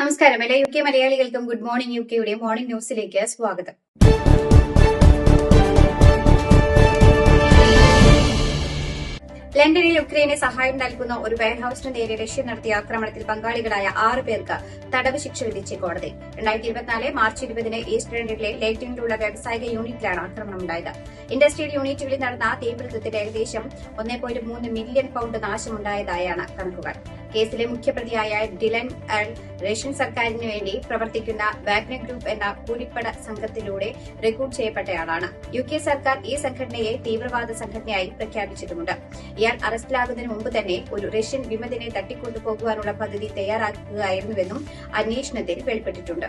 നമസ്കാരം. എല്ലാ U K മലയാളികൾക്കും ഗുഡ് മോർണിംഗ് യു കെയുടെ മോർണിംഗ് ന്യൂസിലേക്ക് സ്വാഗതം. ലണ്ടനിൽ യുക്രൈന് സഹായം നൽകുന്ന ഒരു വെയർഹൌസിന് നേരെ റഷ്യ നടത്തിയ ആക്രമണത്തിൽ പങ്കാളികളായ ആറ് പേർക്ക് തടവ് ശിക്ഷ വിധിച്ച് കോടതി. രണ്ടായിരത്തി ഇരുപത്തിനാല് മാർച്ച് ഇരുപതിന് ഈസ്റ്റ് ലണ്ടനിലെ ലേറ്റിനിലുള്ള വ്യാവസായിക യൂണിറ്റിലാണ് ആക്രമണം ഉണ്ടായത് ഇൻഡസ്ട്രിയൽ യൂണിറ്റുകളിൽ നടന്ന തീപിടുത്തത്തിൽ ഏകദേശം ഒന്നേ പോയിന്റ് മൂന്ന് മില്യൺ പൗണ്ട് നാശമുണ്ടായതായാണ് കണക്കുകൾ. കേസിലെ മുഖ്യപ്രതിയായ ഡിലൻ അൽ റഷ്യൻ സർക്കാരിന് വേണ്ടി പ്രവർത്തിക്കുന്ന വാഗ്നർ ഗ്രൂപ്പ് എന്ന കൂലിപ്പട സംഘത്തിലൂടെ റിക്രൂട്ട് ചെയ്യപ്പെട്ടയാളാണ്. യു കെ സർക്കാർ ഈ സംഘടനയെ തീവ്രവാദ സംഘടനയായി പ്രഖ്യാപിച്ചിട്ടുണ്ട് ഇയാൾ അറസ്റ്റിലാകുന്നതിന് മുമ്പ് തന്നെ ഒരു റഷ്യൻ വിമതിനെ തട്ടിക്കൊണ്ടുപോകാനുള്ള പദ്ധതി തയ്യാറാക്കുകയായിരുന്നുവെന്നും അന്വേഷണത്തിൽ വെളിപ്പെട്ടിട്ടുണ്ട്.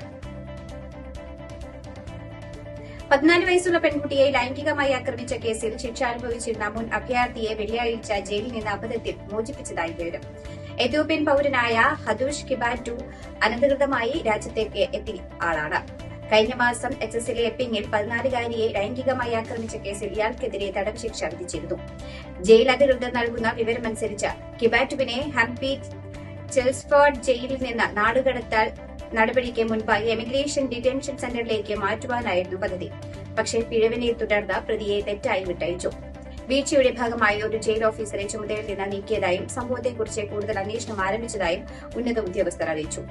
പതിനാല് വയസ്സുള്ള പെൺകുട്ടിയെ ലൈംഗികമായി ആക്രമിച്ച കേസിൽ ശിക്ഷ അനുഭവിച്ചിരുന്ന മുൻ അഭയാർത്ഥിയെ വെള്ളിയാഴ്ച ജയിലിൽ നിന്ന് അബദ്ധത്തിൽ മോചിപ്പിച്ചതായി വിവരം. എത്യോപ്യൻ പൗരനായ ഹദൂഷ് കിബാറ്റു അനധികൃതമായി രാജ്യത്തേക്ക് എത്തി ആളാണ്. കഴിഞ്ഞ മാസം എച്ച് എസിലെ എപ്പിങ്ങിൽ പതിനാലുകാരിയെ ലൈംഗികമായി ആക്രമിച്ച കേസിൽ ഇയാൾക്കെതിരെ തടവ് ശിക്ഷ വിധിച്ചിരുന്നു. ജയിൽ അധികൃതർ നൽകുന്ന വിവരമനുസരിച്ച് കിബാറ്റുവിനെ ഹംപി ചെൽസ്ഫോർഡ് ജയിലിൽ നിന്ന് നാടുകടത്താൽ നടപടിക്ക് മുൻപായി എമിഗ്രേഷൻ ഡിറ്റൻഷൻ സെന്ററിലേക്ക് മാറ്റുവാനായിരുന്നു പദ്ധതി. പക്ഷേ പിഴവിനെ തുടർന്ന് പ്രതിയെ തെറ്റായി വിട്ടയച്ചു. വീഴ്ചയുടെ ഭാഗമായി ഒരു ജയിൽ ഓഫീസറെ ചുമതലയിൽ നിന്ന് നീക്കിയതായും സംഭവത്തെക്കുറിച്ച് കൂടുതൽ അന്വേഷണം ആരംഭിച്ചതായും ഉന്നത ഉദ്യോഗസ്ഥർ അറിയിച്ചു.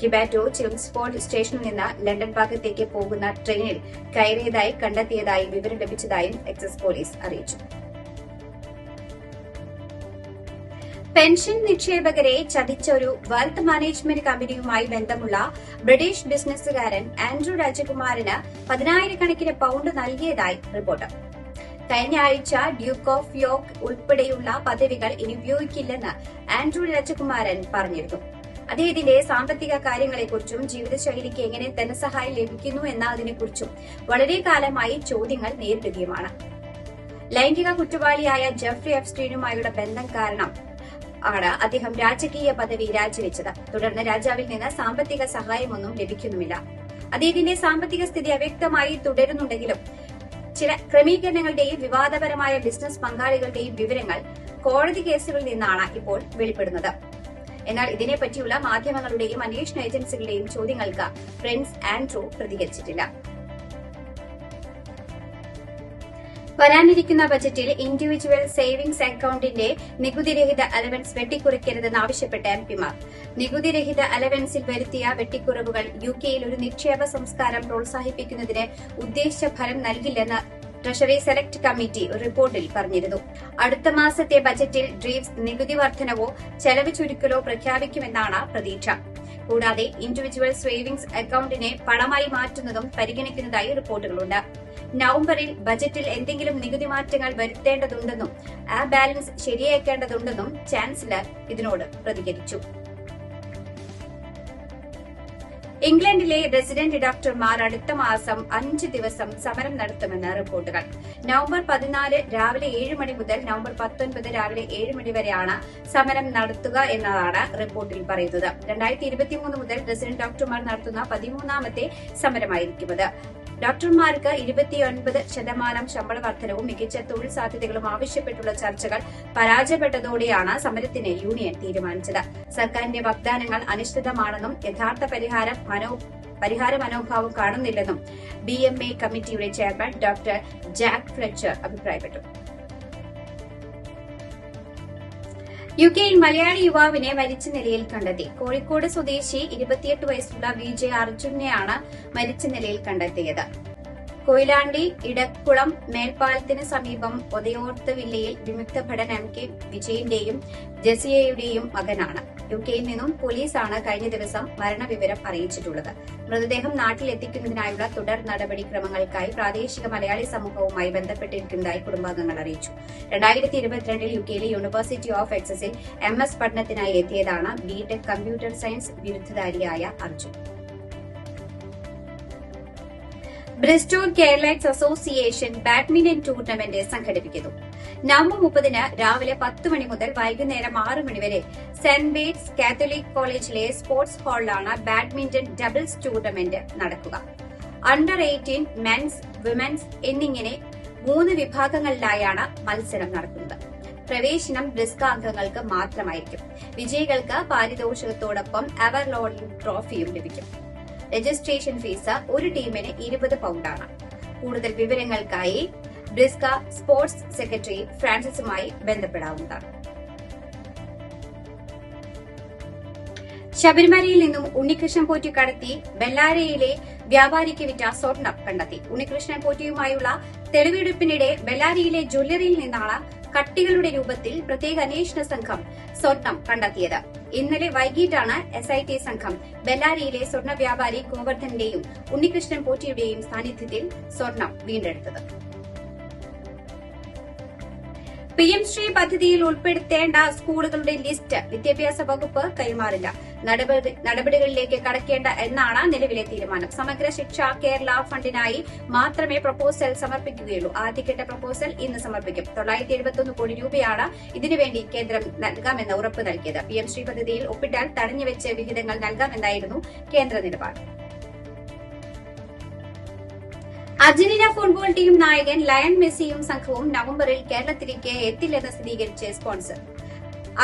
കിബാറ്റോ ചിംസ്ഫോർഡ് സ്റ്റേഷനിൽ നിന്ന് ലണ്ടൻ ഭാഗത്തേക്ക് പോകുന്ന ട്രെയിനിൽ കയറിയതായി കണ്ടെത്തിയതായി വിവരം ലഭിച്ചതായും എക്സസ് പോലീസ് അറിയിച്ചു. പെൻഷൻ നിക്ഷേപകരെ ചതിച്ച ഒരു വെൽത്ത് മാനേജ്മെന്റ് കമ്പനിയുമായി ബന്ധമുള്ള ബ്രിട്ടീഷ് ബിസിനസ്സുകാരൻ ആൻഡ്രൂ രാജകുമാറിന് പതിനായിരക്കണക്കിന് പൗണ്ട് നൽകിയതായി റിപ്പോർട്ട്. കഴിഞ്ഞ ആഴ്ച ഡ്യൂക്ക് ഓഫ് യോക്ക് ഉൾപ്പെടെയുള്ള പദവികൾ ഇനി ഉപയോഗിക്കില്ലെന്ന് ആൻഡ്രൂ രാജകുമാരൻ പറഞ്ഞിരുന്നു. അദ്ദേഹത്തിന്റെ സാമ്പത്തിക കാര്യങ്ങളെക്കുറിച്ചും ജീവിതശൈലിക്ക് എങ്ങനെ ധനസഹായം ലഭിക്കുന്നു എന്നതിനെക്കുറിച്ചും വളരെ കാലമായി ചോദ്യങ്ങൾ നേരിടുകയുമാണ്. ലൈംഗിക കുറ്റവാളിയായ ജെഫ്രി എഫ്സ്റ്റീനുമായുള്ള ബന്ധം കാരണം ആണ് അദ്ദേഹം രാജകീയ പദവി രാജിവെച്ചത്. തുടർന്ന് രാജാവിൽ നിന്ന് സാമ്പത്തിക സഹായമൊന്നും ലഭിക്കുന്നുമില്ല. അദ്ദേഹത്തിന്റെ സാമ്പത്തിക സ്ഥിതി അവ്യക്തമായി തുടരുന്നുണ്ടെങ്കിലും ചില ക്രമീകരണങ്ങളുടെയും വിവാദപരമായ ബിസിനസ് പങ്കാളികളുടെയും വിവരങ്ങൾ കോടതി കേസുകളിൽ നിന്നാണ് ഇപ്പോൾ വെളിപ്പെടുന്നത്. എന്നാൽ ഇതിനെപ്പറ്റിയുള്ള മാധ്യമങ്ങളുടെയും അന്വേഷണ ഏജൻസികളുടെയും ചോദ്യങ്ങൾക്ക് പ്രിൻസ് ആൻഡ്രൂ പ്രതികരിച്ചിട്ടില്ല. വരാനിരിക്കുന്ന ബജറ്റിൽ ഇൻഡിവിജ്വൽ സേവിംഗ്സ് അക്കൌണ്ടിന്റെ നികുതിരഹിത അലവൻസ് വെട്ടിക്കുറയ്ക്കരുതെന്ന് ആവശ്യപ്പെട്ട എംപിമാർ നികുതിരഹിത അലവൻസിൽ വരുത്തിയ വെട്ടിക്കുറവുകൾ യു കെയിൽ ഒരു നിക്ഷേപ സംസ്കാരം പ്രോത്സാഹിപ്പിക്കുന്നതിന് ഉദ്ദേശിച്ച ഫലം നൽകില്ലെന്ന് ട്രഷറി സെലക്ട് കമ്മിറ്റി റിപ്പോർട്ടിൽ പറഞ്ഞിരുന്നു. അടുത്ത മാസത്തെ ബജറ്റിൽ ഡ്രീവ്സ് നികുതി വർധനവോ ചെലവ് ചുരുക്കലോ പ്രഖ്യാപിക്കുമെന്നാണ് പ്രതീക്ഷ. കൂടാതെ ഇൻഡിവിജ്വൽ സേവിംഗ്സ് അക്കൌണ്ടിനെ പണമായി മാറ്റുന്നതും പരിഗണിക്കുന്നതായി റിപ്പോർട്ടുകളുണ്ട്. നവംബറിൽ ബജറ്റിൽ എന്തെങ്കിലും നികുതി മാറ്റങ്ങൾ വരുത്തേണ്ടതുണ്ടെന്നും ആ ബാലൻസ് ശരിയാക്കേണ്ടതുണ്ടെന്നും ചാൻസലർ ഇതിനോട് പ്രതികരിച്ചു. ഇംഗ്ലണ്ടിലെ റെസിഡന്റ് ഡോക്ടർമാർ അടുത്ത മാസം അഞ്ച് ദിവസം സമരം നടത്തുമെന്ന് റിപ്പോർട്ടുകൾ. നവംബർ പതിനാല് രാവിലെ ഏഴ് മണി മുതൽ നവംബർ പത്തൊൻപത് രാവിലെ ഏഴ് മണി വരെയാണ് സമരം നടത്തുക എന്നതാണ് റിപ്പോർട്ടിൽ പറയുന്നത്. രണ്ടായിരത്തി ഇരുപത്തിമൂന്ന് മുതൽ റെസിഡന്റ് ഡോക്ടർമാർ നടത്തുന്ന പതിമൂന്നാമത്തെ സമരമായിരിക്കും ഇത് ഡോക്ടർമാർക്ക് ഇരുപത്തിയൊൻപത് ശതമാനം ശമ്പള വർധനവും മികച്ച തൊഴിൽ സാധ്യതകളും ആവശ്യപ്പെട്ടുള്ള ചർച്ചകൾ പരാജയപ്പെട്ടതോടെയാണ് സമരത്തിന് യൂണിയൻ തീരുമാനിച്ചത്. സർക്കാരിന്റെ വാഗ്ദാനങ്ങൾ അനിശ്ചിതമാണെന്നും യഥാർത്ഥ പരിഹാരം മനോ പരിഹാര മനോഭാവം കാണുന്നില്ലെന്നും ബി എം എ കമ്മിറ്റിയുടെ ചെയർമാൻ ഡോക്ടർ ജാക്ക് ഫ്ലെച്ചർ അഭിപ്രായപ്പെട്ടു. യു കെയിൽ മലയാളി യുവാവിനെ മരിച്ച നിലയിൽ കണ്ടെത്തി. കോഴിക്കോട് സ്വദേശി ഇരുപത്തിയെട്ട് വയസ്സുള്ള വി ജെ അർജുനെയാണ് മരിച്ച നിലയിൽ കണ്ടെത്തിയത്. കൊയിലാണ്ടി ഇടക്കുളം മേൽപ്പാലത്തിന് സമീപം ഒതയോർത്ത് വില്ലയിൽ വിമുക്ത ഭടൻ എം. കെ. വിജയന്റെയും ജസിയയുടെയും മകനാണ്. യു കെയിൽ നിന്നും പോലീസാണ് കഴിഞ്ഞ ദിവസം മരണവിവരം അറിയിച്ചിട്ടുള്ളത്. മൃതദേഹം നാട്ടിലെത്തിക്കുന്നതിനായുള്ള തുടർ നടപടിക്രമങ്ങൾക്കായി പ്രാദേശിക മലയാളി സമൂഹവുമായി ബന്ധപ്പെട്ടിരിക്കുന്നതായി കുടുംബാംഗങ്ങൾ അറിയിച്ചു. രണ്ടായിരത്തി ഇരുപത്തിരണ്ടിൽ യു കെയിലെ യൂണിവേഴ്സിറ്റി ഓഫ് എക്സസിൽ എം എസ് പഠനത്തിനായി എത്തിയതാണ് BTech computer science ബിരുദധാരിയായ Arjun. Bristol Keralites association badminton tournament സംഘടിപ്പിക്കുന്നു. നവംബർ മുപ്പതിന് രാവിലെ പത്ത് മണി മുതൽ വൈകുന്നേരം ആറ് മണി വരെ സെന്റ് ബേറ്റ്സ് കാത്തലിക് കോളേജിലെ സ്പോർട്സ് ഹാളിലാണ് ബാഡ്മിന്റൺ ഡബിൾസ് ടൂർണമെന്റ് നടക്കുക. അണ്ടർ എയ്റ്റീൻ മെൻസ് വിമൻസ് എന്നിങ്ങനെ മൂന്ന് വിഭാഗങ്ങളിലായാണ് മത്സരം നടക്കുന്നത്. പ്രവേശനം ബ്രിസ്ക അംഗങ്ങൾക്ക് മാത്രമായിരിക്കും. വിജയികൾക്ക് പാരിതോഷികത്തോടൊപ്പം അവർലോഡിംഗ് ട്രോഫിയും ലഭിക്കും. രജിസ്ട്രേഷൻ ഫീസ് ഒരു ടീമിന് ഇരുപത് പൗണ്ടാണ്. കൂടുതൽ വിവരങ്ങൾക്കായി ബ്രിസ്ക സ്പോർട്സ് സെക്രട്ടറി ഫ്രാൻസിസുമായി ബന്ധപ്പെടാവുന്നതാണ്. ശബരിമലയിൽ നിന്നും ഉണ്ണികൃഷ്ണൻ പോറ്റി കടത്തി ബെല്ലാരയിലെ വ്യാപാരിക്ക് വിറ്റ സ്വർണം കണ്ടെത്തി. ഉണ്ണികൃഷ്ണൻ പോറ്റിയുമായുള്ള തെളിവെടുപ്പിനിടെ ബെല്ലാരിയിലെ ജ്വല്ലറിയിൽ നിന്നാണ് കട്ടികളുടെ രൂപത്തിൽ പ്രത്യേക അന്വേഷണ സംഘം സ്വർണം കണ്ടെത്തിയത്. ഇന്നലെ വൈകിട്ടാണ് എസ് ഐ ടി സംഘം ബെല്ലാരിയിലെ സ്വർണ വ്യാപാരി ഗോവർദ്ധന്റെയും ഉണ്ണികൃഷ്ണൻ പോറ്റിയുടെയും സാന്നിധ്യത്തിൽ സ്വർണം വീണ്ടെടുത്തത്. പി എം ശ്രീ പദ്ധതിയിൽ ഉൾപ്പെടുത്തേണ്ട സ്കൂളുകളുടെ ലിസ്റ്റ് വിദ്യാഭ്യാസ വകുപ്പ് കൈമാറില്ല. നടപടികളിലേക്ക് കടക്കേണ്ട എന്നാണ് നിലവിലെ തീരുമാനം. സമഗ്ര ശിക്ഷ കേരള ഫണ്ടിനായി മാത്രമേ പ്രപ്പോസൽ സമർപ്പിക്കുകയുള്ളൂ. ആദ്യഘട്ട പ്രപ്പോസൽ ഇന്ന് സമർപ്പിക്കും. തൊള്ളായിരത്തി എഴുപത്തൊന്ന് കോടി രൂപയാണ് ഇതിനുവേണ്ടി കേന്ദ്രം നൽകാമെന്ന് ഉറപ്പ് നൽകിയത്. പി എം ശ്രീ പദ്ധതിയിൽ ഒപ്പിട്ടാൽ തടഞ്ഞുവെച്ച് വിഹിതങ്ങൾ നൽകാമെന്നായിരുന്നു കേന്ദ്ര നിലപാട്. അർജന്റീന ഫുട്ബോൾ ടീം നായകൻ ലയൺ മെസ്സിയും സംഘവും നവംബറിൽ കേരളത്തിലേക്ക് എത്തില്ലെന്ന് സ്ഥിരീകരിച്ച് സ്പോൺസർ.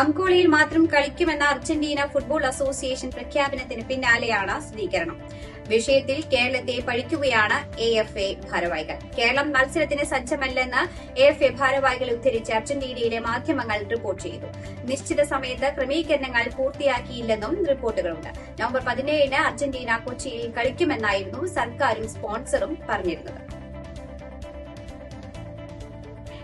അംകോളയിൽ മാത്രം കളിക്കുമെന്ന അർജന്റീന ഫുട്ബോൾ അസോസിയേഷൻ പ്രഖ്യാപനത്തിന് പിന്നാലെയാണ് സ്ഥിരീകരണം വിഷയത്തിൽ കേരളത്തെ പഴിക്കുകയാണ് എ എഫ് എ ഭാരവാഹികൾ. കേരളം മത്സരത്തിന് സജ്ജമല്ലെന്ന് എ എഫ് എ ഭാരവാഹികൾ ഉദ്ധരിച്ച് അർജന്റീനയിലെ മാധ്യമങ്ങൾ റിപ്പോർട്ട് ചെയ്തു. നിശ്ചിത സമയത്ത് ക്രമീകരണങ്ങൾ പൂർത്തിയാക്കിയില്ലെന്നും റിപ്പോർട്ടുകളുണ്ട്. നവംബർ പതിനേഴിന് അർജന്റീന കൊച്ചിയിൽ കളിക്കുമെന്നായിരുന്നു സർക്കാരും സ്പോൺസറും പറഞ്ഞിരുന്നത്.